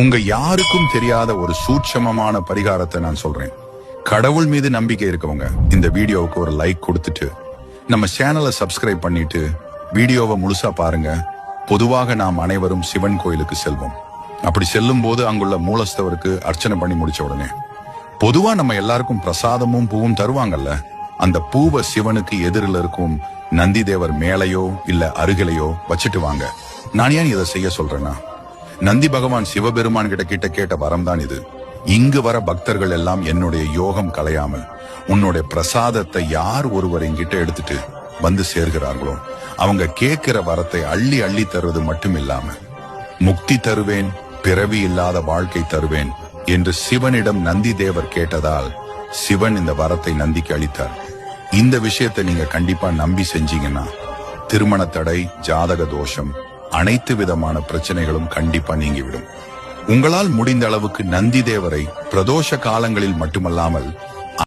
உங்க யாருக்கும் தெரியாத ஒரு சூட்சமமான பரிகாரத்தை நான் சொல்றேன். கடவுள் மீது நம்பிக்கை இருக்கவங்க இந்த வீடியோவுக்கு ஒரு லைக் கொடுத்துட்டு நம்ம சேனலை சப்ஸ்கிரைப் பண்ணிட்டு வீடியோவை முழுசா பாருங்க. பொதுவாக நாம் அனைவரும் சிவன் கோயிலுக்கு செல்வோம். அப்படி செல்லும் போது அங்குள்ள மூலஸ்தவருக்கு அர்ச்சனை பண்ணி முடிச்ச உடனே பொதுவா நம்ம எல்லாருக்கும் பிரசாதமும் பூவும் தருவாங்கல்ல அந்த பூவை சிவனுக்கு எதிரில் இருக்கும் நந்தி தேவர் மேலையோ இல்ல அருகிலையோ வச்சுட்டு வாங்க. நான் ஏன் இதை செய்ய சொல்றேன்னா நந்தி பகவான் சிவபெருமான் கிட்ட கிட்ட கேட்ட வரம் தான் இது. இங்கு வர பக்தர்கள் எல்லாம் என்னுடைய யோகம் கலையாமல் உன்னுடைய பிரசாதத்தை யார் ஒருவர் எங்கிட்ட எடுத்துட்டு வந்து சேர்கிறார்களோ அவங்க கேட்கிற வரத்தை அள்ளி அள்ளி தருவது மட்டும் இல்லாம முக்தி தருவேன் பிறவி இல்லாத வாழ்க்கை தருவேன் என்று சிவனிடம் நந்தி தேவர் கேட்டதால் சிவன் இந்த வரத்தை நந்திக்கு அளித்தார். இந்த விஷயத்தை நீங்க கண்டிப்பா நம்பி செஞ்சீங்கன்னா திருமண தடை ஜாதக தோஷம் அனைத்து விதமான பிரச்சனைகளும் கண்டிப்பா நீங்கிவிடும். உங்களால் முடிந்த அளவுக்கு நந்தி தேவரை பிரதோஷ காலங்களில் மட்டுமல்லாமல்